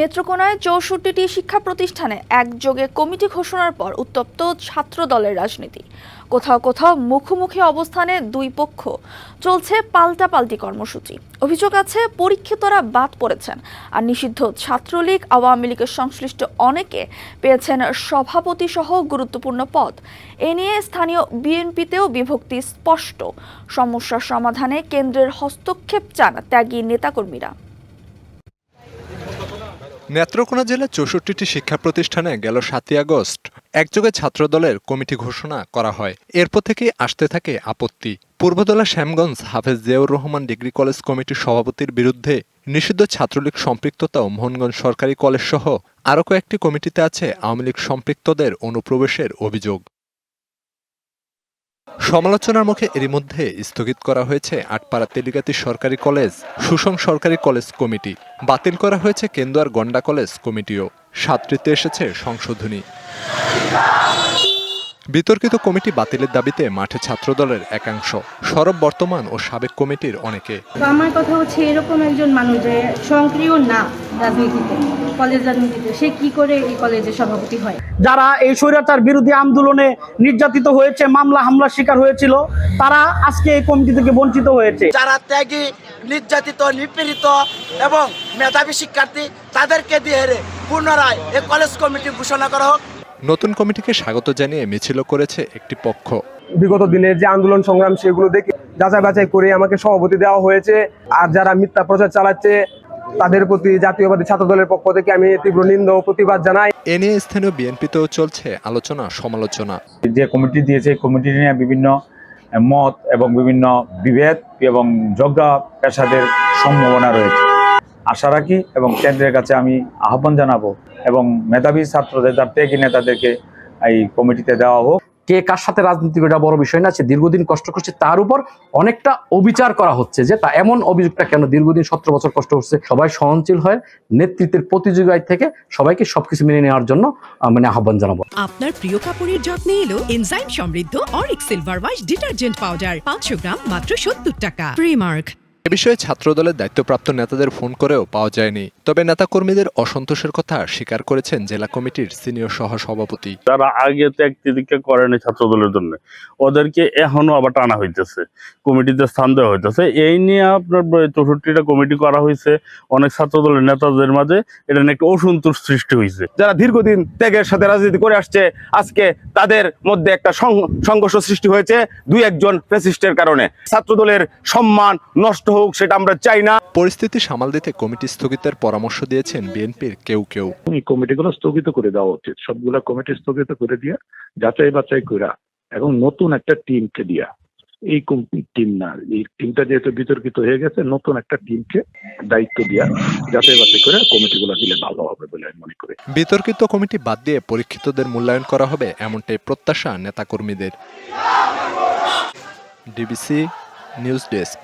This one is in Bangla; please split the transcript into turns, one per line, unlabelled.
নেত্রকোনায় চৌষট্টিটি শিক্ষা প্রতিষ্ঠানে একযোগে কমিটি ঘোষণার পর উত্তপ্ত ছাত্র দলের রাজনীতি। কোথাও কোথাও মুখোমুখি অবস্থানে দুই পক্ষ। চলছে পাল্টাপাল্টি কর্মসূচি। অভিযোগ আছে, পরীক্ষিতরা বাদ পড়েছেন। আর নিষিদ্ধ ছাত্রলীগ আওয়ামী লীগের সংশ্লিষ্ট অনেকে পেয়েছেন সভাপতি সহ গুরুত্বপূর্ণ পদ। এ নিয়ে স্থানীয় বিএনপিতেও বিভক্তি স্পষ্ট। সমস্যার সমাধানে কেন্দ্রের হস্তক্ষেপ চান ত্যাগী নেতাকর্মীরা।
নেত্রকোনা জেলার চৌষট্টিটি শিক্ষা প্রতিষ্ঠানে গেল সাতই আগস্ট। একযোগে ছাত্রদলের কমিটি ঘোষণা করা হয়। এরপর থেকে আসতে থাকে আপত্তি। পূর্বদলা শ্যামগঞ্জ হাফেজ জিয়াউর রহমান ডিগ্রি কলেজ কমিটির সভাপতির বিরুদ্ধে নিষিদ্ধ ছাত্রলীগ সম্পৃক্ততাও মোহনগঞ্জ সরকারি কলেজ সহ আরও কয়েকটি কমিটিতে আছে আওয়ামী লীগ সম্পৃক্তদের অনুপ্রবেশের অভিযোগ। সমালোচনার মুখে এরই মধ্যে স্থগিত করা হয়েছে আটপাড়া তেলিগাতি সরকারি কলেজ, সুষম সরকারি কলেজ কমিটি। বাতিল করা হয়েছে কেন্দুয়ার গন্ডা কলেজ কমিটিও। সাতটিতে এসেছে সংশোধনী। বিতর্কিত কমিটি বাতিলের দাবিতে মাঠে ছাত্রদলের একাংশ সরব বর্তমান ও সাবেক কমিটির অনেকে।
আমার কথা হচ্ছে এরকম একজন মানুষ যে সক্রিয় না রাজনীতিতে কলেজ রাজনীতিতে সে কি করে এই কলেজের সভাপতি হয়?
যারা এই স্বৈরাচার বিরোধী আন্দোলনে নির্যাতিত হয়েছে মামলা হামলার শিকার হয়েছিল তারা আজকে এই কমিটি থেকে বঞ্চিত হয়েছে।
যারা ত্যাগী নির্যাতিত নিপীড়িত এবং মেধাবী শিক্ষার্থী তাদেরকে দিয়ে হেরে পুনরায় এই কলেজ কমিটি ঘোষণা করা হোক।
নতুন কমিটিকে স্বাগত জানিয়ে মিছিলও করেছে একটি পক্ষ।
বিগত দিনের যে আন্দোলন সংগ্রাম সেগুলো দেখে যাচাই বাছাই করে আমাকে সভাপতি দেওয়া হয়েছে। আর যারা মিথ্যা প্রচার চালাচ্ছে তাদের প্রতি জাতীয়বাদী ছাত্র দলের পক্ষ থেকে আমি তীব্র নিন্দা ও প্রতিবাদ জানাই।
এ নিয়ে স্থানীয় বিএনপিতেও চলছে আলোচনা সমালোচনা।
যে কমিটি দিয়েছে এই কমিটি নিয়ে বিভিন্ন মত এবং বিভিন্ন বিভেদ এবং যজ্ঞা পেশাদের সম্ভাবনা রয়েছে। আশা রাখি এবং কেন্দ্রের কাছে আমি আহ্বান জানাব এবং মেধাবী ছাত্রদের যার ত্যাগী নেতাদেরকে এই কমিটিতে দেওয়া হোক।
কে কার সাথে রাজনীতি করে এটা বড় বিষয় না সে দীর্ঘদিন কষ্ট করছে তার উপর অনেকটা অবিচার করা হচ্ছে যে তা এমন অভিযোগটা কেন দীর্ঘদিন সতেরো বছর কষ্ট করছে সবাই সহনশীল হয় নেতৃত্বের প্রতিযোগিতায় থেকে সবাইকে সবকিছু মেনে নেওয়ার জন্য মানে আহ্বান জানাব।
আপনার প্রিয় কাপড়ের যত্নে এলো এনজাইম সমৃদ্ধ অরিক সিলভার ওয়াশ ডিটারজেন্ট পাউডার পাঁচশো গ্রাম মাত্র সত্তর টাকা। প্রিমার্ক
এ বিষয়ে ছাত্রদলের দায়িত্বপ্রাপ্ত নেতাদের ফোন করেও পাওয়া যায়নি। তবে নেতাকর্মীদের অসন্তোষের কথা স্বীকার করেছেন জেলা কমিটির সিনিয়র সহ সভাপতি
তারা আগে ত্যাগ তিতিক্ষা করেনি ছাত্র দলের জন্য। ওদেরকে এখনও আবার টানা হইতেছে। কমিটিতে স্থান দেওয়া হইতেছে। এই নিয়ে আপনার চৌষট্টিটা কমিটি করা হয়েছে অনেক ছাত্র দলের নেতাদের মাঝে এটা নিয়ে একটা অসন্তোষ সৃষ্টি হয়েছে
যারা দীর্ঘদিন ত্যাগের সাথে রাজনীতি করে আসছে আজকে তাদের মধ্যে একটা সং- সংঘর্ষ সৃষ্টি হয়েছে দুই একজন ফ্যাসিস্টের কারণে। ছাত্র দলের সম্মান নষ্ট হোক সেটা আমরা চাই না।
পরিস্থিতি সামাল দিতে কমিটি স্থগিতের পরামর্শ দিয়েছেন বিএনপির কেউ কেউ।
এই কমিটিগুলো স্থগিত করে দেওয়া উচিত। সবগুলা কমিটি স্থগিত করে দিয়া যাচাই বাছাই করা এবং নতুন একটা টিমকে দিয়া। এই টিম না এই টিমটা যেহেতু বিতর্কিত হয়ে গেছে নতুন একটা টিমকে দায়িত্ব দিয়া যাচাই বাছাই করে কমিটিগুলো দিলে ভালো হবে বলে আমি মনে করি।
বিতর্কিত কমিটি বাদ দিয়ে পরীক্ষিতদের মূল্যায়ন করা হবে এমনটাই প্রত্যাশা নেতাকর্মীদের। DBC news desk.